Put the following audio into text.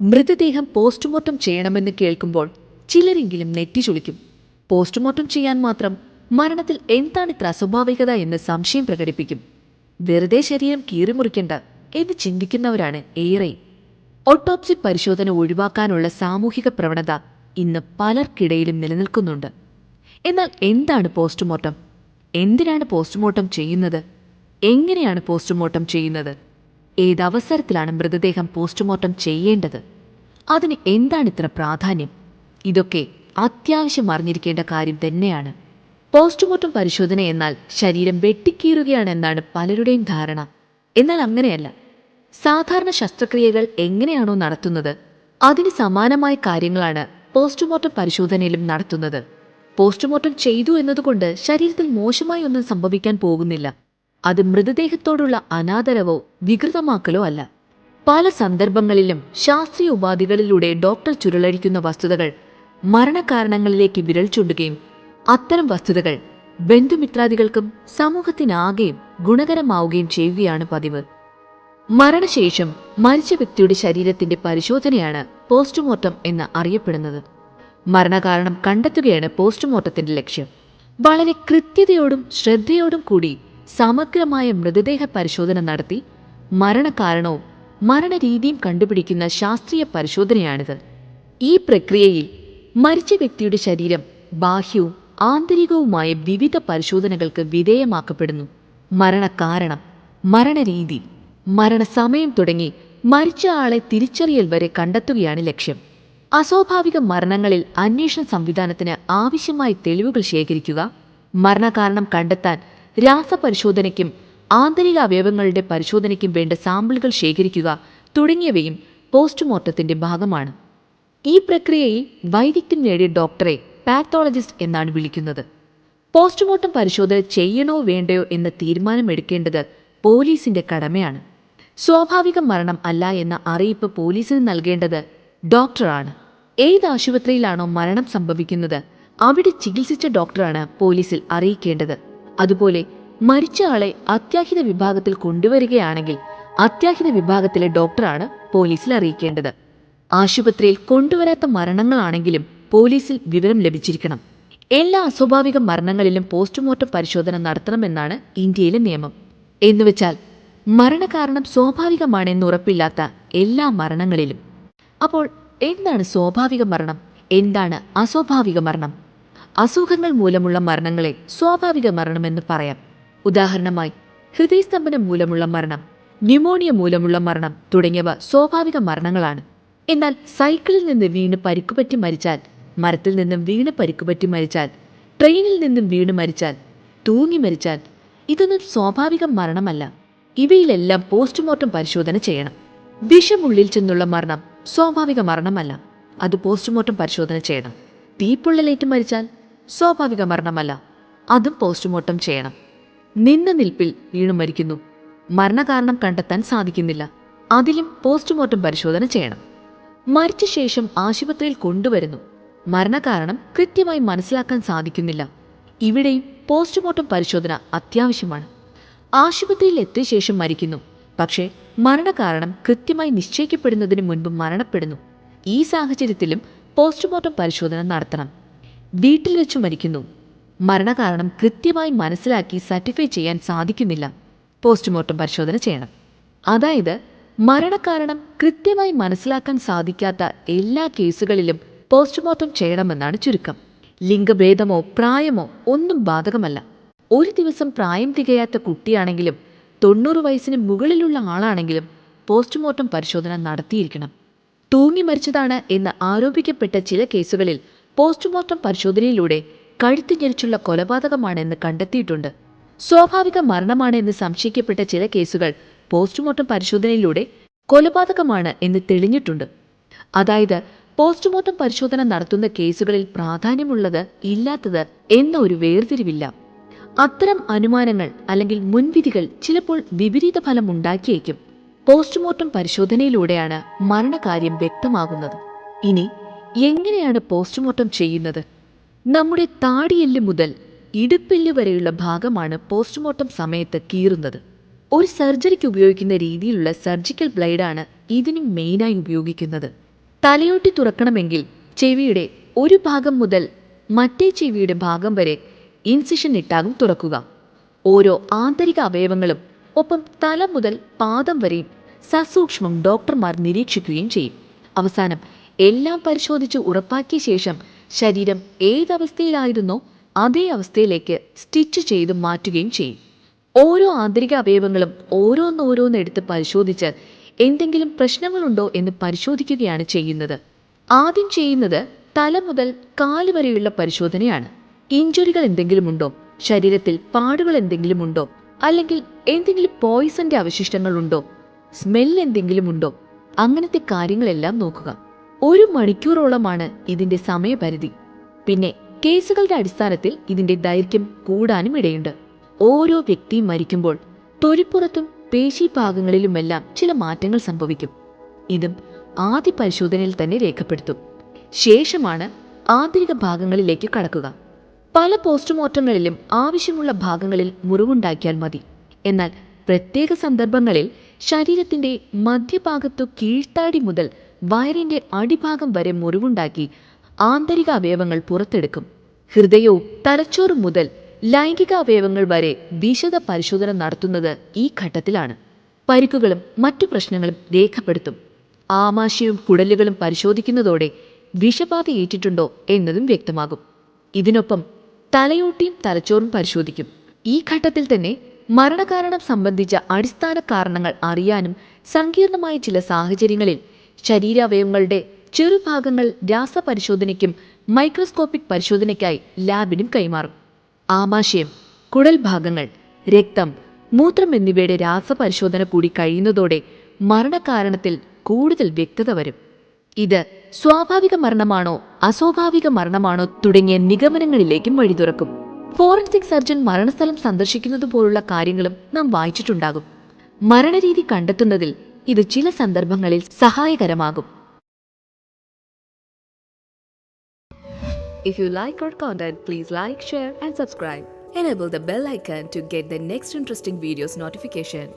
മൃതദേഹം പോസ്റ്റ്മോർട്ടം ചെയ്യണമെന്ന് കേൾക്കുമ്പോൾ ചിലരെങ്കിലും നെറ്റി ചുളിക്കും. പോസ്റ്റ്മോർട്ടം ചെയ്യാൻ മാത്രം മരണത്തിൽ എന്താണ് ഇത്ര അസ്വാഭാവികത എന്ന് സംശയം പ്രകടിപ്പിക്കും. വെറുതെ ശരീരം കീറിമുറിക്കണ്ട എന്ന് ചിന്തിക്കുന്നവരാണ് ഏറെ. ഓട്ടോപ്സി പരിശോധന ഒഴിവാക്കാനുള്ള സാമൂഹിക പ്രവണത ഇന്ന് പലർക്കിടയിലും നിലനിൽക്കുന്നുണ്ട്. എന്നാൽ എന്താണ് പോസ്റ്റ്മോർട്ടം? എന്തിനാണ് പോസ്റ്റ്മോർട്ടം ചെയ്യുന്നത്? എങ്ങനെയാണ് പോസ്റ്റ്മോർട്ടം ചെയ്യുന്നത്? ഏതവസരത്തിലാണ് മൃതദേഹം പോസ്റ്റ്മോർട്ടം ചെയ്യേണ്ടത്? അതിന് എന്താണ് ഇത്ര പ്രാധാന്യം? ഇതൊക്കെ അത്യാവശ്യം അറിഞ്ഞിരിക്കേണ്ട കാര്യം തന്നെയാണ്. പോസ്റ്റ്മോർട്ടം പരിശോധന എന്നാൽ ശരീരം വെട്ടിക്കീറുകയാണെന്നാണ് പലരുടെയും ധാരണ. എന്നാൽ അങ്ങനെയല്ല. സാധാരണ ശസ്ത്രക്രിയകൾ എങ്ങനെയാണോ നടത്തുന്നത്? അതിന് സമാനമായ കാര്യങ്ങളാണ് പോസ്റ്റ്മോർട്ടം പരിശോധനയിലും നടത്തുന്നത്. പോസ്റ്റ്മോർട്ടം ചെയ്തു എന്നതുകൊണ്ട് ശരീരത്തിൽ മോശമായി ഒന്നും സംഭവിക്കാൻ പോകുന്നില്ല. അത് മൃതദേഹത്തോടുള്ള അനാദരവോ വികൃതമാക്കലോ അല്ല. പല സന്ദർഭങ്ങളിലും ശാസ്ത്രീയ ഉപാധികളിലൂടെ ഡോക്ടർ ചുരുളഴിക്കുന്ന വസ്തുതകൾ മരണകാരണങ്ങളിലേക്ക് വിരൽ ചൂണ്ടുകയും അത്തരം വസ്തുതകൾ ബന്ധുമിത്രാദികൾക്കും സമൂഹത്തിനാകെയും ഗുണകരമാവുകയും ചെയ്യുകയാണ് പതിവ്. മരണശേഷം മരിച്ച വ്യക്തിയുടെ ശരീരത്തിന്റെ പരിശോധനയാണ് പോസ്റ്റ്മോർട്ടം എന്ന് അറിയപ്പെടുന്നത്. മരണകാരണം കണ്ടെത്തുകയാണ് പോസ്റ്റ്മോർട്ടത്തിന്റെ ലക്ഷ്യം. വളരെ കൃത്യതയോടും ശ്രദ്ധയോടും കൂടി സമഗ്രമായ മൃതദേഹ പരിശോധന നടത്തി മരണകാരണവും മരണരീതിയും കണ്ടുപിടിക്കുന്ന ശാസ്ത്രീയ പരിശോധനയാണിത്. ഈ പ്രക്രിയയിൽ മരിച്ച വ്യക്തിയുടെ ശരീരം ബാഹ്യവും ആന്തരികവുമായ വിവിധ പരിശോധനകൾക്ക് വിധേയമാക്കപ്പെടുന്നു. മരണകാരണം മരണരീതി മരണസമയം തുടങ്ങി മരിച്ച ആളെ തിരിച്ചറിയൽ വരെ കണ്ടെത്തുകയാണ് ലക്ഷ്യം. അസ്വാഭാവിക മരണങ്ങളിൽ അന്വേഷണ സംവിധാനത്തിന് ആവശ്യമായ തെളിവുകൾ ശേഖരിക്കുക മരണകാരണം കണ്ടെത്താൻ രാസപരിശോധനയ്ക്കും ആന്തരിക അവയവങ്ങളുടെ പരിശോധനയ്ക്കും വേണ്ട സാമ്പിളുകൾ ശേഖരിക്കുക തുടങ്ങിയവയും പോസ്റ്റ്മോർട്ടത്തിന്റെ ഭാഗമാണ്. ഈ പ്രക്രിയയിൽ വൈദഗ്ധ്യം നേടിയ ഡോക്ടറെ പാത്തോളജിസ്റ്റ് എന്നാണ് വിളിക്കുന്നത്. പോസ്റ്റ്മോർട്ടം പരിശോധന ചെയ്യണോ വേണ്ടയോ എന്ന തീരുമാനമെടുക്കേണ്ടത് പോലീസിന്റെ കടമയാണ്. സ്വാഭാവിക മരണം അല്ല എന്ന അറിയിപ്പ് പോലീസിന് നൽകേണ്ടത് ഡോക്ടറാണ്. ഏത് ആശുപത്രിയിലാണോ മരണം സംഭവിക്കുന്നത് അവിടെ ചികിത്സിച്ച ഡോക്ടറാണ് പോലീസിൽ അറിയിക്കേണ്ടത്. അതുപോലെ മരിച്ച ആളെ അത്യാഹിത വിഭാഗത്തിൽ കൊണ്ടുവരികയാണെങ്കിൽ അത്യാഹിത വിഭാഗത്തിലെ ഡോക്ടറാണ് പോലീസിൽ അറിയിക്കേണ്ടത്. ആശുപത്രിയിൽ കൊണ്ടുവരാത്ത മരണങ്ങളാണെങ്കിലും പോലീസിൽ വിവരം ലഭിച്ചിരിക്കണം. എല്ലാ അസ്വാഭാവിക മരണങ്ങളിലും പോസ്റ്റ്മോർട്ടം പരിശോധന നടത്തണമെന്നാണ് ഇന്ത്യയിലെ നിയമം. എന്നുവെച്ചാൽ മരണകാരണം സ്വാഭാവികമാണെന്ന് ഉറപ്പില്ലാത്ത എല്ലാ മരണങ്ങളിലും. അപ്പോൾ എന്താണ് സ്വാഭാവിക മരണം? എന്താണ് അസ്വാഭാവിക മരണം? അസുഖങ്ങൾ മൂലമുള്ള മരണങ്ങളെ സ്വാഭാവിക മരണമെന്ന് പറയാം. ഉദാഹരണമായി ഹൃദയസ്തംഭനം മൂലമുള്ള മരണം ന്യൂമോണിയ മൂലമുള്ള മരണം തുടങ്ങിയവ സ്വാഭാവിക മരണങ്ങളാണ്. എന്നാൽ സൈക്കിളിൽ നിന്ന് വീണ് പരിക്കുപറ്റി മരിച്ചാൽ മരത്തിൽ നിന്നും വീണ് പരിക്കുപറ്റി മരിച്ചാൽ ട്രെയിനിൽ നിന്നും വീണ് മരിച്ചാൽ തൂങ്ങി മരിച്ചാൽ ഇതൊന്നും സ്വാഭാവിക മരണമല്ല. ഇവയിലെല്ലാം പോസ്റ്റ്മോർട്ടം പരിശോധന ചെയ്യണം. വിഷമുള്ളിൽ ചെന്നുള്ള മരണം സ്വാഭാവിക മരണമല്ല. അത് പോസ്റ്റ്മോർട്ടം പരിശോധന ചെയ്യണം. തീപ്പൊള്ളലേറ്റ് മരിച്ചാൽ സ്വാഭാവിക മരണമല്ല. അതും പോസ്റ്റ്മോർട്ടം ചെയ്യണം. നിന്ന നിൽപ്പിൽ വീണു മരിക്കുന്നു. മരണകാരണം കണ്ടെത്താൻ സാധിക്കുന്നില്ല. അതിലും പോസ്റ്റ്മോർട്ടം പരിശോധന ചെയ്യണം. മരിച്ച ശേഷം ആശുപത്രിയിൽ കൊണ്ടുവരുന്നു. മരണകാരണം കൃത്യമായി മനസ്സിലാക്കാൻ സാധിക്കുന്നില്ല. ഇവിടെയും പോസ്റ്റ്മോർട്ടം പരിശോധന അത്യാവശ്യമാണ്. ആശുപത്രിയിൽ എത്തിയ ശേഷം മരിക്കുന്നു. പക്ഷേ മരണകാരണം കൃത്യമായി നിശ്ചയിക്കപ്പെടുന്നതിന് മുൻപ് മരണപ്പെടുന്നു. ഈ സാഹചര്യത്തിലും പോസ്റ്റ്മോർട്ടം പരിശോധന നടത്തണം. വീട്ടിൽ വെച്ച് മരിക്കുന്നു. മരണകാരണം കൃത്യമായി മനസ്സിലാക്കി സർട്ടിഫൈ ചെയ്യാൻ സാധിക്കുന്നില്ല. പോസ്റ്റ്മോർട്ടം പരിശോധന ചെയ്യണം. അതായത് മരണകാരണം കൃത്യമായി മനസ്സിലാക്കാൻ സാധിക്കാത്ത എല്ലാ കേസുകളിലും പോസ്റ്റ്മോർട്ടം ചെയ്യണമെന്നാണ് ചുരുക്കം. ലിംഗഭേദമോ പ്രായമോ ഒന്നും ബാധകമല്ല. ഒരു ദിവസം പ്രായം തികയാത്ത കുട്ടിയാണെങ്കിലും തൊണ്ണൂറ് വയസ്സിന് മുകളിലുള്ള ആളാണെങ്കിലും പോസ്റ്റ്മോർട്ടം പരിശോധന നടത്തിയിരിക്കണം. തൂങ്ങി മരിച്ചതാണ് എന്ന് ആരോപിക്കപ്പെട്ട ചില കേസുകളിൽ പോസ്റ്റ്മോർട്ടം പരിശോധനയിലൂടെ കഴുത്ത് ഞെരിച്ചുള്ള കൊലപാതകമാണെന്ന് കണ്ടെത്തിയിട്ടുണ്ട്. സ്വാഭാവിക മരണമാണ് എന്ന് സംശയിക്കപ്പെട്ട ചില കേസുകൾ പോസ്റ്റ്മോർട്ടം പരിശോധനയിലൂടെ കൊലപാതകമാണ് എന്ന് തെളിഞ്ഞിട്ടുണ്ട്. അതായത് പോസ്റ്റ്മോർട്ടം പരിശോധന നടത്തുന്ന കേസുകളിൽ പ്രാധാന്യമുള്ളത് ഇല്ലാത്തത് എന്ന ഒരു വേർതിരിവില്ല. അത്തരം അനുമാനങ്ങൾ അല്ലെങ്കിൽ മുൻവിധികൾ ചിലപ്പോൾ വിപരീത ഫലം ഉണ്ടാക്കിയേക്കും. പോസ്റ്റ്മോർട്ടം പരിശോധനയിലൂടെയാണ് മരണകാര്യം വ്യക്തമാകുന്നത്. ഇനി എങ്ങനെയാണ് പോസ്റ്റ്മോർട്ടം ചെയ്യുന്നത്? നമ്മുടെ താടിയെല്ല് മുതൽ ഇടുപ്പെല്ല് വരെയുള്ള ഭാഗമാണ് പോസ്റ്റ്മോർട്ടം സമയത്ത് കീറുന്നത്. ഒരു സർജറിക്ക് ഉപയോഗിക്കുന്ന രീതിയിലുള്ള സർജിക്കൽ ബ്ലേഡാണ് ഇതിനും മെയിനായി ഉപയോഗിക്കുന്നത്. തലയോട്ടി തുറക്കണമെങ്കിൽ ചെവിയുടെ ഒരു ഭാഗം മുതൽ മറ്റേ ചെവിയുടെ ഭാഗം വരെ ഇൻസിഷൻ ഇട്ടാകും തുറക്കുക. ഓരോ ആന്തരിക അവയവങ്ങളും ഒപ്പം തല മുതൽ പാദം വരെയും സസൂക്ഷ്മം ഡോക്ടർമാർ നിരീക്ഷിക്കുകയും ചെയ്യും. അവസാനം എല്ലാം പരിശോധിച്ച് ഉറപ്പാക്കിയ ശേഷം ശരീരം ഏതവസ്ഥയിലായിരുന്നോ അതേ അവസ്ഥയിലേക്ക് സ്റ്റിച്ച് ചെയ്ത് മാറ്റുകയും ചെയ്യും. ഓരോ ആന്തരിക അവയവങ്ങളും ഓരോന്നോരോന്ന് എടുത്ത് പരിശോധിച്ച് എന്തെങ്കിലും പ്രശ്നങ്ങളുണ്ടോ എന്ന് പരിശോധിക്കുകയാണ് ചെയ്യുന്നത്. ആദ്യം ചെയ്യുന്നത് തല മുതൽ കാൽ വരെയുള്ള പരിശോധനയാണ്. ഇഞ്ചുറികൾ എന്തെങ്കിലും ഉണ്ടോ? ശരീരത്തിൽ പാടുകൾ എന്തെങ്കിലും ഉണ്ടോ? അല്ലെങ്കിൽ എന്തെങ്കിലും പോയിസന്റെ അവശിഷ്ടങ്ങൾ ഉണ്ടോ? സ്മെൽ എന്തെങ്കിലും ഉണ്ടോ? അങ്ങനത്തെ കാര്യങ്ങളെല്ലാം നോക്കുക. ഒരു മണിക്കൂറോളമാണ് ഇതിന്റെ സമയപരിധി. പിന്നെ കേസുകളുടെ അടിസ്ഥാനത്തിൽ ഇതിന്റെ ദൈർഘ്യം കൂടാനും ഇടയുണ്ട്. ഓരോ വ്യക്തിയും മരിക്കുമ്പോൾ തൊലിപ്പുറത്തും പേശീഭാഗങ്ങളിലുമെല്ലാം ചില മാറ്റങ്ങൾ സംഭവിക്കും. ഇതും ആദ്യ പരിശോധനയിൽ തന്നെ രേഖപ്പെടുത്തും. ശേഷമാണ് ആന്തരിക ഭാഗങ്ങളിലേക്ക് കടക്കുക. പല പോസ്റ്റ്മോർട്ടങ്ങളിലും ആവശ്യമുള്ള ഭാഗങ്ങളിൽ മുറിവുണ്ടാക്കിയാൽ മതി. എന്നാൽ പ്രത്യേക സന്ദർഭങ്ങളിൽ ശരീരത്തിന്റെ മധ്യഭാഗത്തു കീഴ്ത്താടി മുതൽ വയറിന്റെ അടിഭാഗം വരെ മുറിവുണ്ടാക്കി ആന്തരിക അവയവങ്ങൾ പുറത്തെടുക്കും. ഹൃദയവും തലച്ചോറും മുതൽ ലൈംഗിക അവയവങ്ങൾ വരെ വിശദ പരിശോധന നടത്തുന്നത് ഈ ഘട്ടത്തിലാണ്. പരിക്കുകളും മറ്റു പ്രശ്നങ്ങളും രേഖപ്പെടുത്തും. ആമാശയവും കുടലുകളും പരിശോധിക്കുന്നതോടെ വിഷബാധ ഏറ്റിട്ടുണ്ടോ എന്നതും വ്യക്തമാകും. ഇതിനൊപ്പം തലയോട്ടിയും തലച്ചോറും പരിശോധിക്കും. ഈ ഘട്ടത്തിൽ തന്നെ മരണകാരണം സംബന്ധിച്ച അടിസ്ഥാന കാരണങ്ങൾ അറിയാനും സങ്കീർണമായ ചില സാഹചര്യങ്ങളിൽ ശരീരാവയവങ്ങളുടെ ചെറുഭാഗങ്ങൾ രാസപരിശോധനയ്ക്കും മൈക്രോസ്കോപ്പിക് പരിശോധനയ്ക്കായി ലാബിനും കൈമാറും. ആമാശയം കുടൽ ഭാഗങ്ങൾ രക്തം മൂത്രം എന്നിവയുടെ രാസപരിശോധന കൂടി കഴിയുന്നതോടെ മരണകാരണത്തിൽ കൂടുതൽ വ്യക്തത വരും. ഇത് സ്വാഭാവിക മരണമാണോ അസ്വാഭാവിക മരണമാണോ തുടങ്ങിയ നിഗമനങ്ങളിലേക്കും വഴി തുറക്കും. ഫോറൻസിക് സർജൻ മരണസ്ഥലം സന്ദർശിക്കുന്നത് പോലുള്ള കാര്യങ്ങളും നാം വായിച്ചിട്ടുണ്ടാകും. മരണരീതി കണ്ടെത്തുന്നതിൽ ഇത് ചില സന്ദർഭങ്ങളിൽ സഹായകരമാകും If you like our content, please like, share, and subscribe. Enable the bell icon to get the next interesting videos notification.